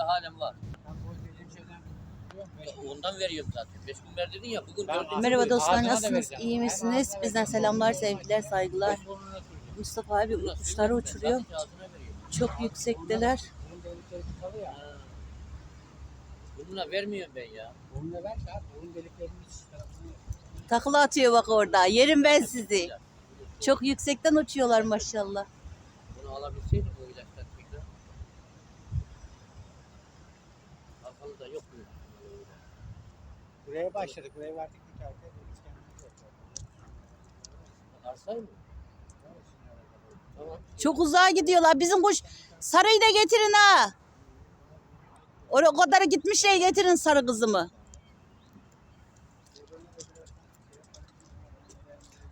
de halen var. Bu Ondan veriyorum zaten. Beş gün ver dedin ya bugün dördüncü Merhaba dostlar nasılsınız? İyi misiniz? Bizden selamlar, sevgiler, saygılar. Mustafa abi kuşları uçuruyor. Çok yüksekteler. Bununla vermiyorum ben ya. Burnuna ver saat. Burun deliklerinin iç tarafını Takla atıyor bak orada. Yerim ben sizi. Çok yüksekten uçuyorlar maşallah. Bunu alabilseydim o ilaçlar Kafalı da yok mu? Buraya başladık. Buraya verdik bir yapıyoruz. Arsay mı? Tamam. Çok uzağa gidiyorlar. Bizim kuş sarıyı da getirin ha. Oraya o kadar gitmişler getirin sarı kızımı.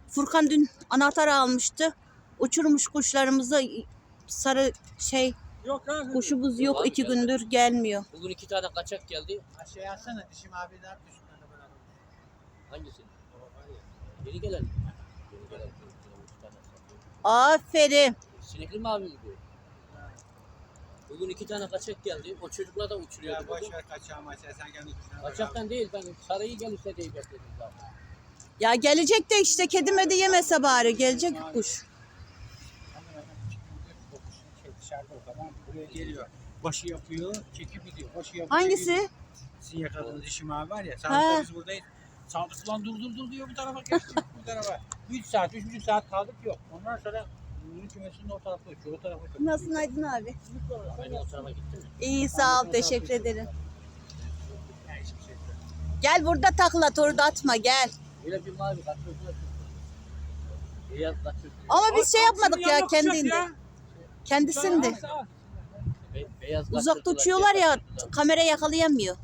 Furkan dün anahtar almıştı. Uçurmuş kuşlarımızı sarı şey Yok abi. kuşumuz yok iki gündür gelmiyor. Bugün iki tane kaçak geldi. Aşağıya atsana. Dişim abi yaptı şunlarla beraber. Hangisi? Yeni gelen. Yeni gelen. Tane. Aferin. Sinekli mavi gibi. Bugün iki tane kaçak geldi. O çocuklar da uçuruyordu. Ya boş bugün. ver kaçağı maçağı. Sen kendi beraber. Kaçaktan değil ben sarıyı gelirse diye bekledim zaten. Ya gelecek de işte kedi medi yemese bari gelecek kuş. Hemen hemen çıkınca o kuşun şey dışarıda o zaman buraya geliyor. Başı yapıyor, çekip gidiyor. Başı yapıyor. Hangisi? Sizin yakaladığınız dişim abi var ya. Sandıkta biz buradayız. Sandık lan dur dur dur diyor bu tarafa geçti bu tarafa. 3 saat, 3,5 saat kaldık yok. Ondan sonra bunun kümesinin o o tarafa uçuyor. Nasılsın Aydın abi? Ben o tarafa gittim. İyi sağ ol teşekkür ederim. Şey. Gel burada takla orada atma gel. Böyle bir mavi kaçıyordu. Ama biz şey yapmadık ya yanına kucak beyaz Uzakta uçuyorlar ya kamera yakalayamıyor.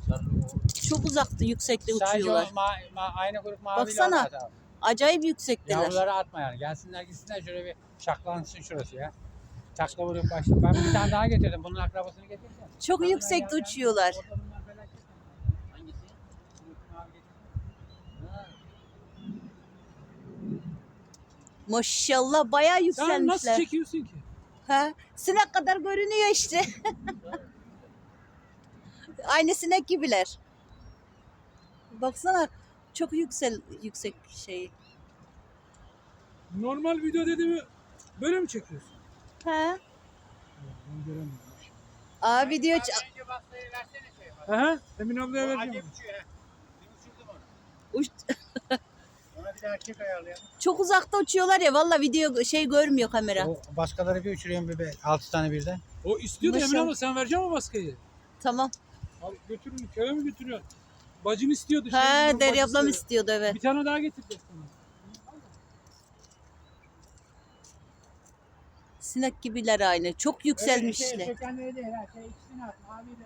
Çok uzakta yüksekte uçuyorlar. Baksana. Acayip yüksekteler. Yavruları atma yani. Gelsinler gitsinler şöyle bir şaklansın şurası ya. Çakla vurup başla. Ben bir tane daha getirdim. Bunun akrabasını getirdim. Çok yüksekte uçuyorlar. Bunlar getirdim. Ha, Maşallah bayağı Sen nasıl yükselmişler. çekiyorsun ki? Ha, sinek kadar görünüyor işte. Aynı sinek gibiler. Baksana çok yüksel yüksek şey. Normal video dediğimi böyle mi çekiyorsun? Ha? Ben göremiyorum. Aa video ç- Önce bastayı versene şey. bak. Aha, Emin ablaya vereceğim. acayip uçuyor ha. Bir uçurdum onu. uç- erkek ayarlayalım. çok uzakta uçuyorlar ya valla video şey görmüyor kamera. O başkaları bir uçuruyor bir be. 6 tane birden. O istiyordu Emin Maşallah. abla sen vereceksin mi baskıyı? Tamam. Al götürün köye mi götürüyorsun? Bacın istiyordu. şey Ha bizim Derya ablam istiyordu evet. Bir tane daha getireceğiz sana. Sinek gibiler aynı. Çok yükselmişler. değil ha. Şey ikisini at. Maviyle.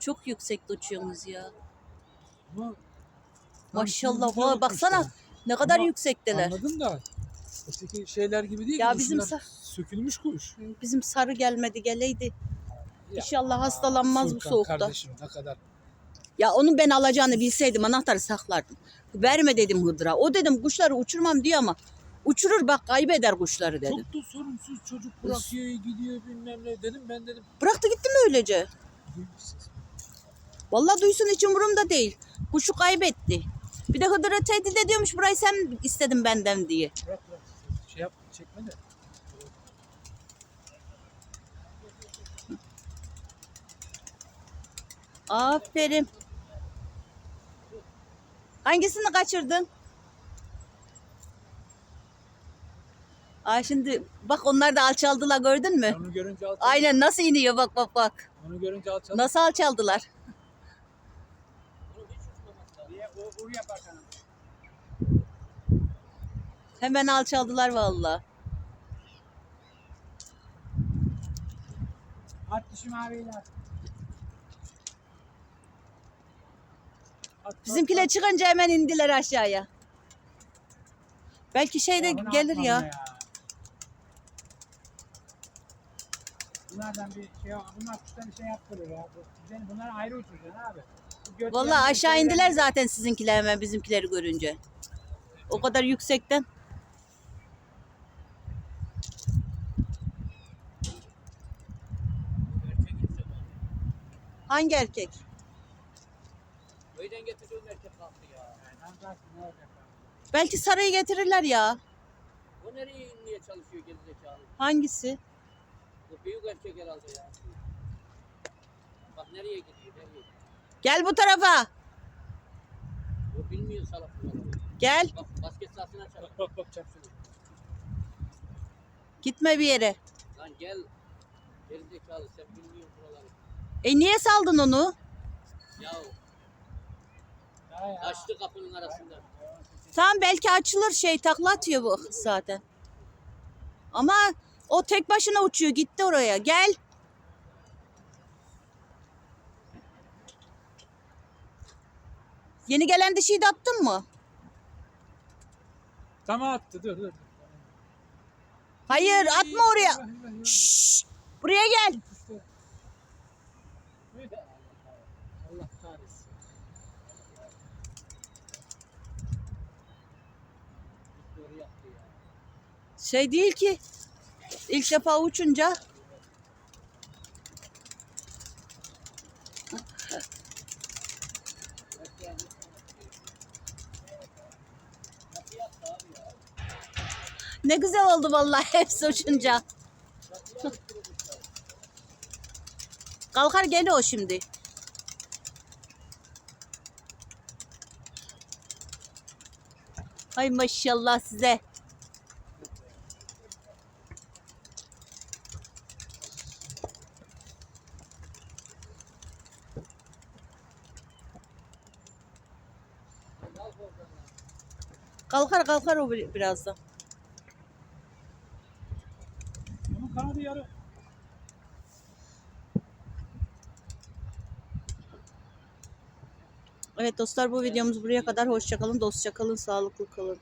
Çok yüksekte uçuyorsunuz ya. Ama Maşallah. Vay, baksana. Ne kadar Ama yüksekteler. Anladım da. Öteki şeyler gibi değil. Ya ki, bizim kuşlar sökülmüş kuş. Bizim sarı gelmedi geleydi. Ya, İnşallah hastalanmaz bu Furkan soğukta. Kardeşim ne kadar. Ya onun ben alacağını bilseydim anahtarı saklardım. Verme dedim Hıdır'a. O dedim kuşları uçurmam diyor ama uçurur bak kaybeder kuşları dedim. Çok da sorumsuz çocuk bırakıyor gidiyor bilmem ne dedim ben dedim. Bıraktı gitti mi öylece? Vallahi duysun hiç umurumda değil. Kuşu kaybetti. Bir de Hıdır'a tehdit ediyormuş burayı sen istedin benden diye. Bırak bırak şey yap çekme de. Aferin. Hangisini kaçırdın? Aa şimdi bak onlar da alçaldılar gördün mü? Onu görünce alçaldı. Aynen nasıl iniyor bak bak bak. Onu görünce alçaldı. Nasıl alçaldılar? Hemen alçaldılar vallahi. At dişi maviyle at. At, at, Bizimkiler at. çıkınca hemen indiler aşağıya. Belki şey de gelir ya. Bunlardan bir şey bunlar kuştan bir şey yaptırıyor ya. Bunlar ayrı uçuracaksın abi. Vallahi aşağı şeyden- indiler zaten sizinkiler hemen bizimkileri görünce. O kadar yüksekten. Hangi erkek? Köyden getirdiğim erkek kalktı ya. Yani zaten ne olacak abi? Belki sarayı getirirler ya. O nereye inmeye çalışıyor gerizekalı? Hangisi? Bu büyük erkek herhalde ya. Bak nereye gidiyor nereye? Gel bu tarafa. O bilmiyor salak. Gel. Bak basket sahasına çarp. Bak bak çarpsın. Gitme bir yere. Lan gel. Gerizekalı sen bilmiyorsun buraları. E niye saldın onu? Ya. açtı kapının arasında. Tamam belki açılır şey takla atıyor bu zaten. Ama o tek başına uçuyor gitti oraya. Gel. Yeni gelen dişiyi de attın mı? Tamam attı dur dur. Hayır atma oraya. Şşş, buraya gel. Allah kahretsin. Şey değil ki. İlk defa uçunca Nasıl yaptı abi ya? Ne güzel oldu vallahi hepsi uçunca. Kalkar gel o şimdi. Hay maşallah size. Kalkar kalkar o bir- birazdan. Kanadı yarı. Evet dostlar bu videomuz buraya kadar. Hoşçakalın, dostça kalın, sağlıklı kalın.